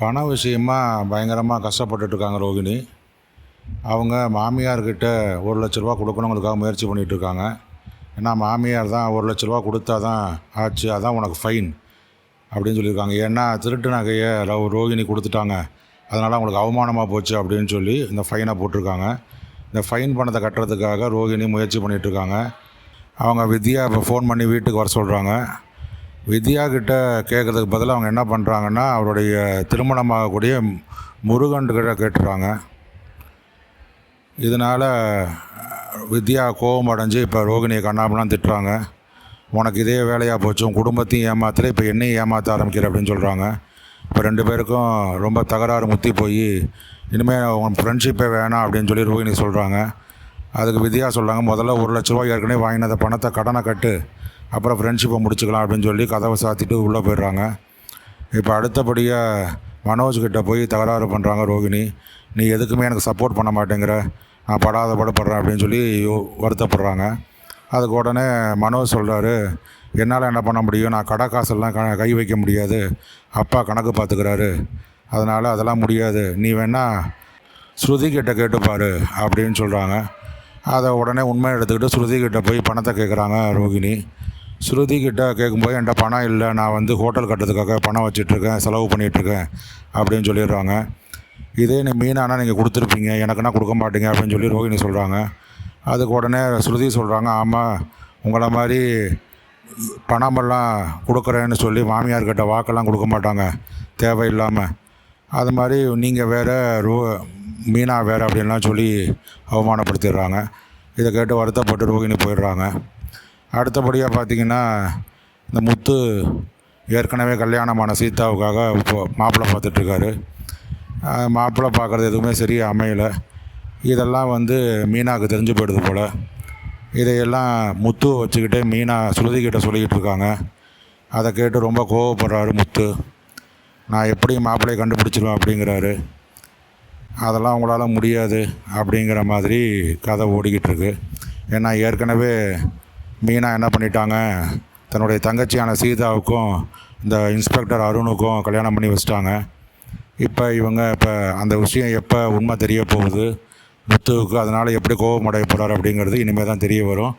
பண விஷயமா பயங்கரமாக கஷ்டப்பட்டுட்ருக்காங்க ரோகிணி. அவங்க மாமியார்கிட்ட ஒரு லட்ச ரூபா கொடுக்கணுங்களுக்காக முயற்சி பண்ணிகிட்டு இருக்காங்க ஏன்னா மாமியார் தான் ஒரு லட்ச ரூபா கொடுத்தா தான் ஆச்சு அதான் உனக்கு ஃபைன் அப்படின்னு சொல்லியிருக்காங்க. ஏன்னா திருட்டு நகையை லவ் ரோகிணி கொடுத்துட்டாங்க. அதனால் அவங்களுக்கு அவமானமாக போச்சு அப்படின்னு சொல்லி இந்த ஃபைனை போட்டிருக்காங்க. இந்த ஃபைன் பணத்தை கட்டுறதுக்காக ரோகிணி முயற்சி பண்ணிகிட்டு இருக்காங்க அவங்க வித்யா இப்போ ஃபோன் பண்ணி வீட்டுக்கு வர சொல்கிறாங்க வித்யா கிட்ட கேட்குறதுக்கு பதிலாக அவங்க என்ன பண்ணுறாங்கன்னா அவருடைய திருமணமாகக்கூடிய முருகன் கிட்ட கேட்டுறாங்க. இதனால் வித்யா கோபம் அடைஞ்சு இப்போ ரோகிணியை கண்ணாமலாம் திட்டுறாங்க. உனக்கு இதே வேலையாக போச்சு உன் குடும்பத்தையும் ஏமாத்தல இப்போ என்னையும் ஏமாற்ற ஆரம்பிக்கிற அப்படின்னு சொல்கிறாங்க இப்போ ரெண்டு பேருக்கும் ரொம்ப தகராறு முத்தி போய் இனிமேல் உன் ஃப்ரெண்ட்ஷிப்பே வேணாம் அப்படின்னு சொல்லி ரோகிணி சொல்கிறாங்க அதுக்கு வித்யா சொல்கிறாங்க முதல்ல ஒரு லட்ச ரூபாய் ஏற்கனவே வாங்கினத பணத்தை கடனை கட்டு அப்புறம் ஃப்ரெண்ட்ஷிப்பை முடிச்சுக்கலாம் அப்படின்னு சொல்லி கதவை சாத்திட்டு உள்ளே போயிடுறாங்க. இப்போ அடுத்தபடியாக மனோஜ் கிட்டே போய் தகராறு பண்ணுறாங்க ரோகிணி. நீ எதுக்குமே எனக்கு சப்போர்ட் பண்ண மாட்டேங்கிற. நான் படாத படப்படுறேன் அப்படின்னு சொல்லி யோ- வருத்தப்படுறாங்க. அதுக்கு உடனே மனோஜ் சொல்கிறாரு என்னால் என்ன பண்ண முடியும்? நான் கடை காசெல்லாம் க கை வைக்க முடியாது. அப்பா கணக்கு பார்த்துக்கிறாரு. அதனால் அதெல்லாம் முடியாது. நீ வேணால் ஸ்ருதி கிட்ட கேட்டுப்பார் அப்படின்னு சொல்கிறாங்க அதை உடனே உண்மையை எடுத்துக்கிட்டு ஸ்ருதி கிட்ட போய் பணத்தை கேட்குறாங்க ரோகிணி. ஸ்ருதி கிட்ட கேட்கும்போது என்கிட்ட பணம் இல்லை நான் வந்து ஹோட்டல் கட்டுறதுக்காக பணம் வச்சிட்ருக்கேன் செலவு பண்ணிகிட்ருக்கேன் அப்படின்னு சொல்லிடுறாங்க. இதே நீ மீனானா நீங்கள் கொடுத்துருப்பீங்க எனக்குன்னா கொடுக்க மாட்டீங்க அப்படின்னு சொல்லி ரோகிணி சொல்கிறாங்க அதுக்கு உடனே ஸ்ருதி சொல்கிறாங்க ஆமாம் உங்களை மாதிரி பணமெல்லாம் கொடுக்குறேன்னு சொல்லி மாமியார்கிட்ட வாக்கெல்லாம் கொடுக்க மாட்டாங்க தேவையில்லாமல் அது மாதிரி நீங்கள் வேறு ரோ மீனா வேறு அப்படின்லாம் சொல்லி அவமானப்படுத்திடுறாங்க. இதை கேட்டு வருத்தப்பட்டு ரோகிணி போயிடுறாங்க. அடுத்தபடியாக பார்த்தீங்கன்னா இந்த முத்து ஏற்கனவே கல்யாணமான சீதாவுக்காக இப்போ மாப்பிள்ளை பார்த்துட்ருக்காரு. மாப்பிள்ளை பார்க்குறது எதுவுமே சரியாக அமையலை. இதெல்லாம் வந்து மீனாவுக்கு தெரிஞ்சு போயிடுது போல். இதையெல்லாம் முத்துவை வச்சுக்கிட்டே மீனா சுருதிக்கிட்ட சொல்லிக்கிட்டு இருக்காங்க அதை கேட்டு ரொம்ப கோவப்படுறாரு முத்து. நான் எப்படி மாப்பிள்ளையை கண்டுபிடிச்சிருவேன் அப்படிங்கிறாரு. அதெல்லாம் உங்களால் முடியாது அப்படிங்கிற மாதிரி கதை ஓடிக்கிட்டு இருக்கு ஏன்னா ஏற்கனவே மீனா என்ன பண்ணிட்டாங்க? தன்னுடைய தங்கச்சியான சீதாவுக்கும் இந்த இன்ஸ்பெக்டர் அருணுக்கும் கல்யாணம் பண்ணி வச்சிட்டாங்க. இப்போ இவங்க இப்போ அந்த விஷயம் எப்போ உண்மை தெரிய போகுது? முத்துவுக்கு அதனால் எப்படி கோபமடைய போகிறார் அப்படிங்கிறது இனிமேல் தான் தெரிய வரும்.